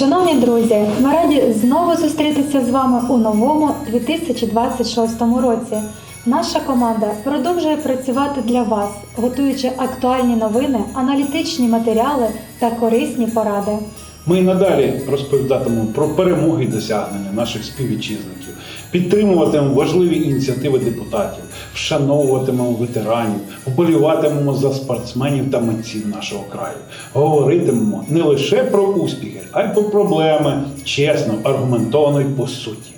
Шановні друзі, ми раді знову зустрітися з вами у новому 2026 році. Наша команда продовжує працювати для вас, готуючи актуальні новини, аналітичні матеріали та корисні поради. Ми надалі розповідатимемо про перемоги і досягнення наших співвітчизників, підтримуватимемо важливі ініціативи депутатів, вшановуватимемо ветеранів, вболіватимемо за спортсменів та митців нашого краю, говоритимемо не лише про успіхи, а й про проблеми, чесно, аргументовано і по суті.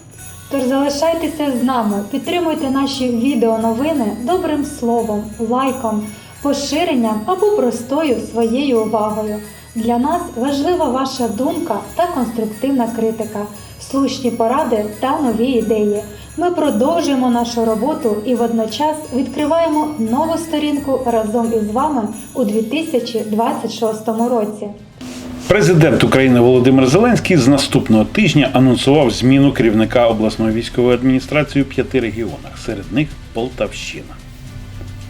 Тож залишайтеся з нами, підтримуйте наші відеоновини добрим словом, лайком, поширенням або простою своєю увагою. Для нас важлива ваша думка та конструктивна критика, слушні поради та нові ідеї. Ми продовжуємо нашу роботу і водночас відкриваємо нову сторінку разом із вами у 2026 році. Президент України Володимир Зеленський з наступного тижня анонсував зміну керівника обласної військової адміністрації у п'яти регіонах, серед них Полтавщина.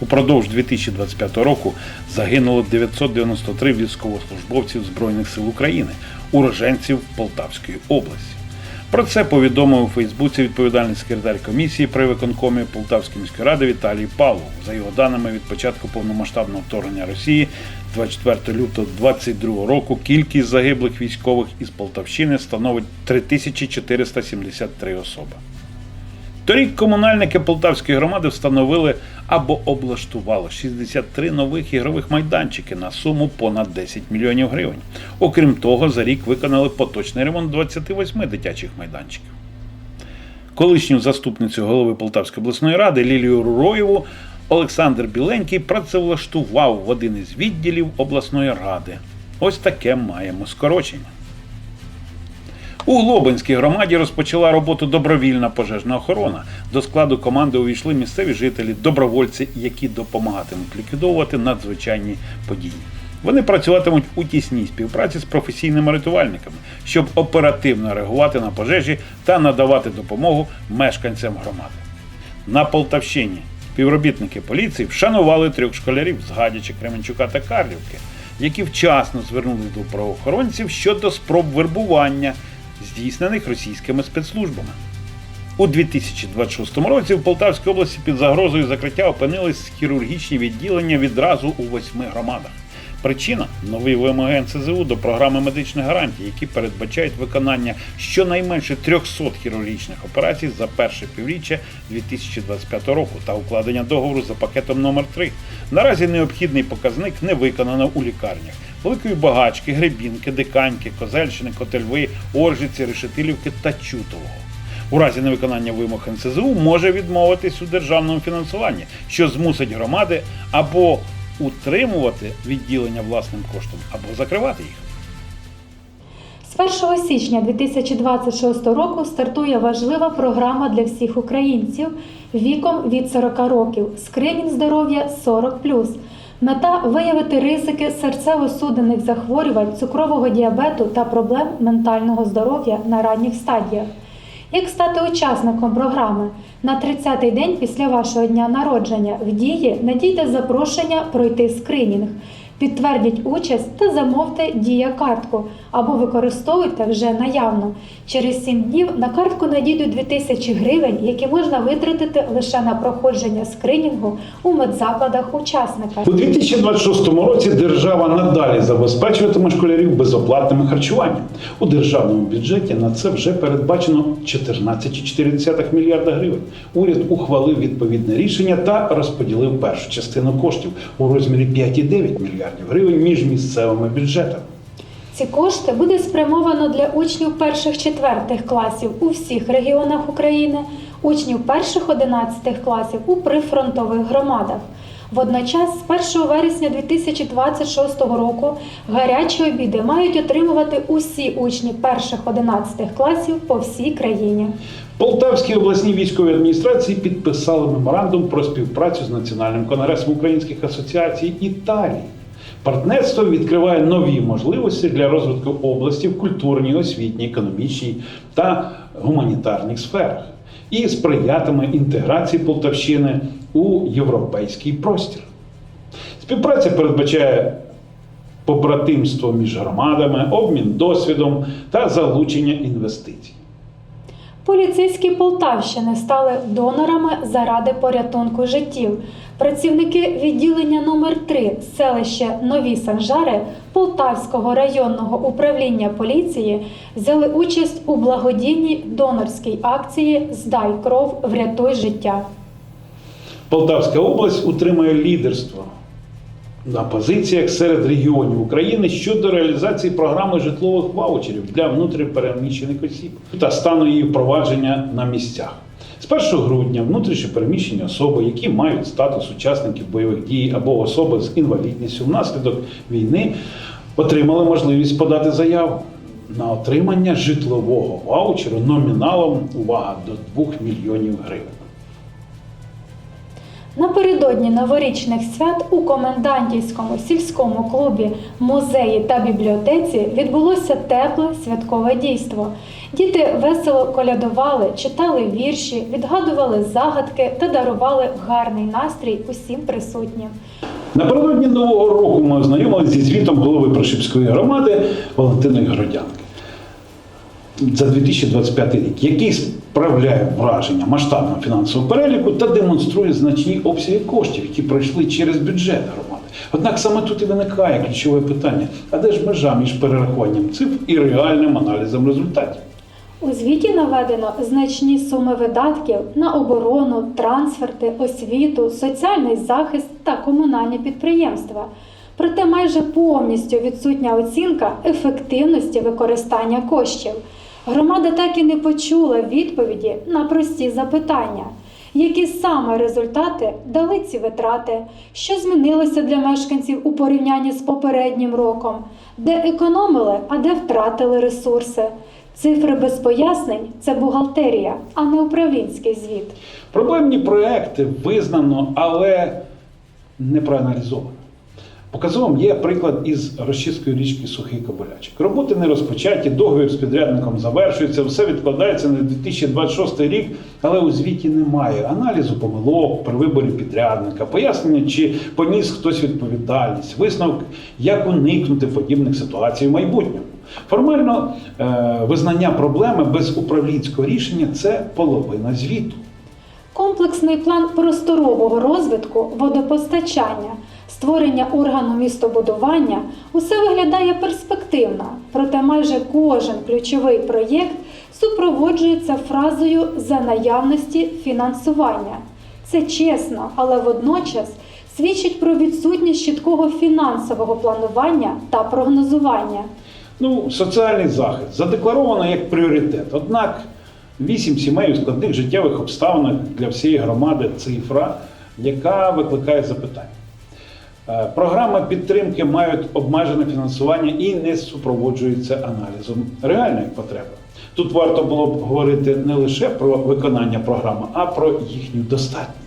Упродовж 2025 року загинуло 993 військовослужбовців Збройних сил України, уроженців Полтавської області. Про це повідомив у Фейсбуці відповідальний секретар комісії при виконкомі Полтавської міської ради Віталій Павлов. За його даними, від початку повномасштабного вторгнення Росії 24 лютого 2022 року кількість загиблих військових із Полтавщини становить 3473 особи. Торік комунальники Полтавської громади встановили або облаштували 63 нових ігрових майданчики на суму понад 10 мільйонів гривень. Окрім того, за рік виконали поточний ремонт 28 дитячих майданчиків. Колишню заступницю голови Полтавської обласної ради Лілію Руроєву Олександр Біленький працевлаштував в один із відділів обласної ради. Ось таке маємо скорочення. У Глобинській громаді розпочала роботу добровільна пожежна охорона. До складу команди увійшли місцеві жителі, добровольці, які допомагатимуть ліквідовувати надзвичайні події. Вони працюватимуть у тісній співпраці з професійними рятувальниками, щоб оперативно реагувати на пожежі та надавати допомогу мешканцям громади. На Полтавщині співробітники поліції вшанували трьох школярів з Гадяча, Кременчука та Карлівки, які вчасно звернули до правоохоронців щодо спроб вербування, здійснених російськими спецслужбами. У 2026 році в Полтавській області під загрозою закриття опинились хірургічні відділення відразу у восьми громадах. Причина нові вимоги НСЗУ до програми медичних гарантій, які передбачають виконання щонайменше 300 хірургічних операцій за перше півріччя 2025 року та укладення договору за пакетом номер 3 Наразі необхідний показник не виконано у лікарнях. Великої Багачки, Гребінки, Диканьки, Козельщини, Котельви, Оржиці, Решетилівки та Чутового. У разі невиконання вимог НСЗУ може відмовитись у державному фінансуванні, що змусить громади або утримувати відділення власним коштом, або закривати їх. З 1 січня 2026 року стартує важлива програма для всіх українців віком від 40 років скринінг здоров'я 40+. Мета виявити ризики серцево-судинних захворювань, цукрового діабету та проблем ментального здоров'я на ранніх стадіях. Як стати учасником програми? На 30-й день після вашого дня народження в дії надійте запрошення пройти скринінг. Підтвердіть участь та замовте дія картку або використовуйте вже наявно. Через 7 днів на картку надійдуть 2000 гривень, які можна витратити лише на проходження скринінгу у медзакладах учасника. У 2026 році держава надалі забезпечуватиме школярів безоплатним харчуванням. У державному бюджеті на це вже передбачено 14,4 мільярда гривень. Уряд ухвалив відповідне рішення та розподілив першу частину коштів у розмірі 5,9 мільярдів гривень між місцевими бюджетами. Ці кошти буде спрямовано для учнів перших-четвертих класів у всіх регіонах України, учнів перших-одинадцятих класів у прифронтових громадах. Водночас, з 1 вересня 2026 року гарячі обіди мають отримувати усі учні перших-одинадцятих класів по всій країні. Полтавській обласній військовій адміністрації підписали меморандум про співпрацю з Національним конгресом українських асоціацій Італії. Партнерство відкриває нові можливості для розвитку області в культурній, освітній, економічній та гуманітарній сферах і сприятиме інтеграції Полтавщини у європейський простір. Співпраця передбачає побратимство між громадами, обмін досвідом та залучення інвестицій. Поліцейські Полтавщини стали донорами заради порятунку життів. Працівники відділення номер 3 селище Нові Санжари Полтавського районного управління поліції взяли участь у благодійній донорській акції Здай кров, врятуй життя. Полтавська область утримує лідерство на позиціях серед регіонів України щодо реалізації програми житлових ваучерів для внутрішньопереміщених осіб та стану її впровадження на місцях. З 1 грудня внутрішньопереміщені особи, які мають статус учасників бойових дій або особи з інвалідністю внаслідок війни, отримали можливість подати заяву на отримання житлового ваучеру номіналом увага до 2 мільйонів гривень. Напередодні новорічних свят у комендантівському сільському клубі, музеї та бібліотеці відбулося тепле святкове дійство. Діти весело колядували, читали вірші, відгадували загадки та дарували гарний настрій усім присутнім. Напередодні Нового року ми ознайомилися зі звітом голови Прошипської громади Валентиної Городянки за 2025 рік, який справляє враження масштабного фінансового переліку та демонструє значні обсяги коштів, які пройшли через бюджет громади. Однак саме тут і виникає ключове питання: а де ж межа між перерахуванням цифр і реальним аналізом результатів? У звіті наведено значні суми видатків на оборону, трансферти, освіту, соціальний захист та комунальні підприємства. Проте майже повністю відсутня оцінка ефективності використання коштів. Громада так і не почула відповіді на прості запитання. Які саме результати дали ці витрати? Що змінилося для мешканців у порівнянні з попереднім роком? Де економили, а де втратили ресурси? Цифри без пояснень це бухгалтерія, а не управлінський звіт. Проблемні проекти визнано, але не проаналізовано. Показовим є приклад із розчисткою річки Сухий Кобилячик. Роботи не розпочаті, договір з підрядником завершується, все відкладається на 2026 рік, але у звіті немає аналізу помилок при виборі підрядника, пояснення, чи поніс хтось відповідальність, висновок, як уникнути подібних ситуацій в майбутньому. Формально е, визнання проблеми без управлінського рішення це половина звіту. Комплексний план просторового розвитку водопостачання, створення органу містобудування усе виглядає перспективно, проте майже кожен ключовий проєкт супроводжується фразою за наявності фінансування. Це чесно, але водночас свідчить про відсутність чіткого фінансового планування та прогнозування. Ну, соціальний захист задекларовано як пріоритет. Однак вісім сімей у складних життєвих обставинах для всієї громади цифра, яка викликає запитання. Е, Програми підтримки мають обмежене фінансування і не супроводжуються аналізом реальної потреби. Тут варто було б говорити не лише про виконання програми, а про їхню достатність.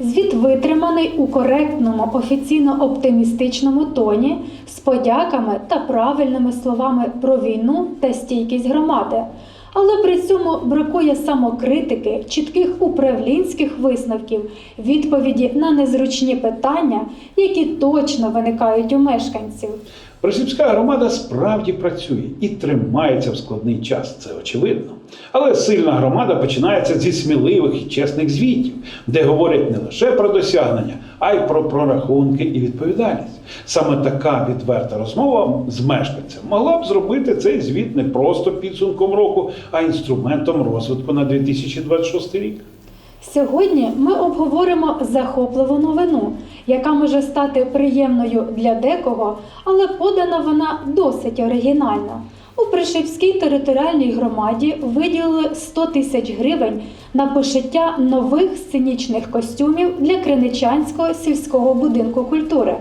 Звіт витриманий у коректному офіційно-оптимістичному тоні з подяками та правильними словами про війну та стійкість громади. Але при цьому бракує самокритики, чітких управлінських висновків, відповіді на незручні питання, які точно виникають у мешканців. Просіпська громада справді працює і тримається в складний час, це очевидно. Але сильна громада починається зі сміливих і чесних звітів, де говорять не лише про досягнення, а й про прорахунки і відповідальність. Саме така відверта розмова з мешканцем могла б зробити цей звіт не просто підсумком року, а інструментом розвитку на 2026 рік. Сьогодні ми обговоримо захопливу новину, яка може стати приємною для декого, але подана вона досить оригінально. У Пришипській територіальній громаді виділили 100 тисяч гривень на пошиття нових сценічних костюмів для Криничанського сільського будинку культури.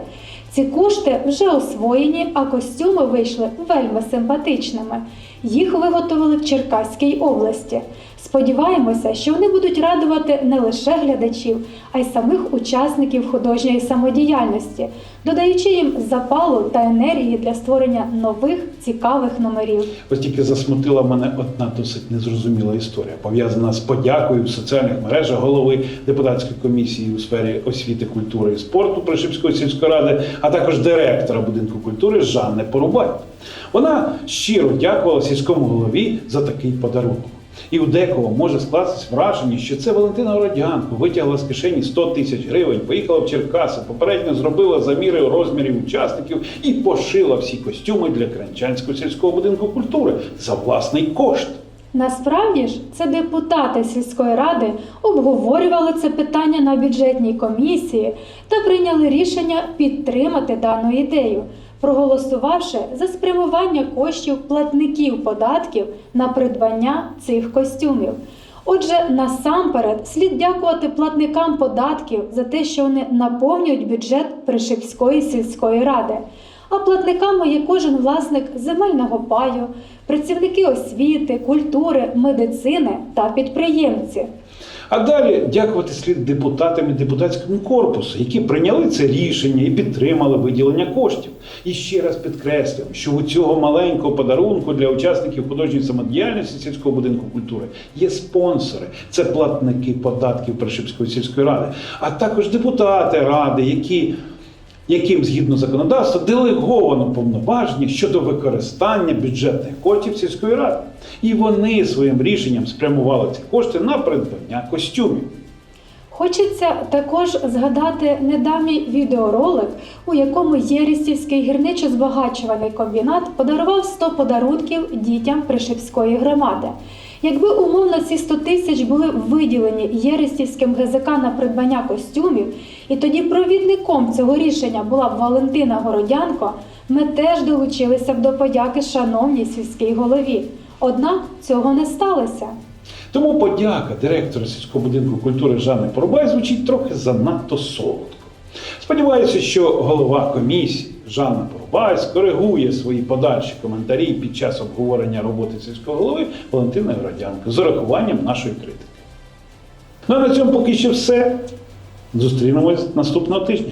Ці кошти вже освоєні, а костюми вийшли вельми симпатичними. Їх виготовили в Черкаській області. Сподіваємося, що вони будуть радувати не лише глядачів, а й самих учасників художньої самодіяльності, додаючи їм запалу та енергії для створення нових цікавих номерів. Ось тільки засмутила мене одна досить незрозуміла історія, пов'язана з подякою в соціальних мережах голови депутатської комісії у сфері освіти, культури і спорту Пришипської сільської ради, а також директора будинку культури Жанни Порубай. Вона щиро дякувала сільському голові за такий подарунок. І у декого може скластись враження, що це Валентина Родянко витягла з кишені 100 тисяч гривень, поїхала в Черкаси, попередньо зробила заміри розмірів учасників і пошила всі костюми для Кранчанського сільського будинку культури за власний кошт. Насправді ж це депутати сільської ради обговорювали це питання на бюджетній комісії та прийняли рішення підтримати дану ідею, проголосувавши за спрямування коштів платників податків на придбання цих костюмів. Отже, насамперед слід дякувати платникам податків за те, що вони наповнюють бюджет Пришипської сільської ради. А платниками є кожен власник земельного паю, працівники освіти, культури, медицини та підприємці. А далі дякувати слід депутатам і депутатському корпусу, які прийняли це рішення і підтримали виділення коштів. І ще раз підкреслюю, що у цього маленького подарунку для учасників художньої самодіяльності сільського будинку культури є спонсори, це платники податків Пришипської сільської ради, а також депутати ради, які яким згідно законодавства делеговано повноваження щодо використання бюджетних коштів сільської ради. І вони своїм рішенням спрямували ці кошти на придбання костюмів. Хочеться також згадати недавній відеоролик, у якому Єрістівський гірничо-збагачувальний комбінат подарував 100 подарунків дітям Пришипської громади. Якби умовно ці 100 тисяч були виділені Єрестівським ГЗК на придбання костюмів, і тоді провідником цього рішення була б Валентина Городянко, ми теж долучилися б до подяки шановній сільській голові. Однак цього не сталося. Тому подяка директору сільського будинку культури Жанни Порубай звучить трохи занадто солодко. Сподіваюся, що голова комісії Жанна Порубай скоригує свої подальші коментарі під час обговорення роботи сільського голови Валентини Городянко з урахуванням нашої критики. Ну а на цьому поки що все. Зустрінемось наступного тижня.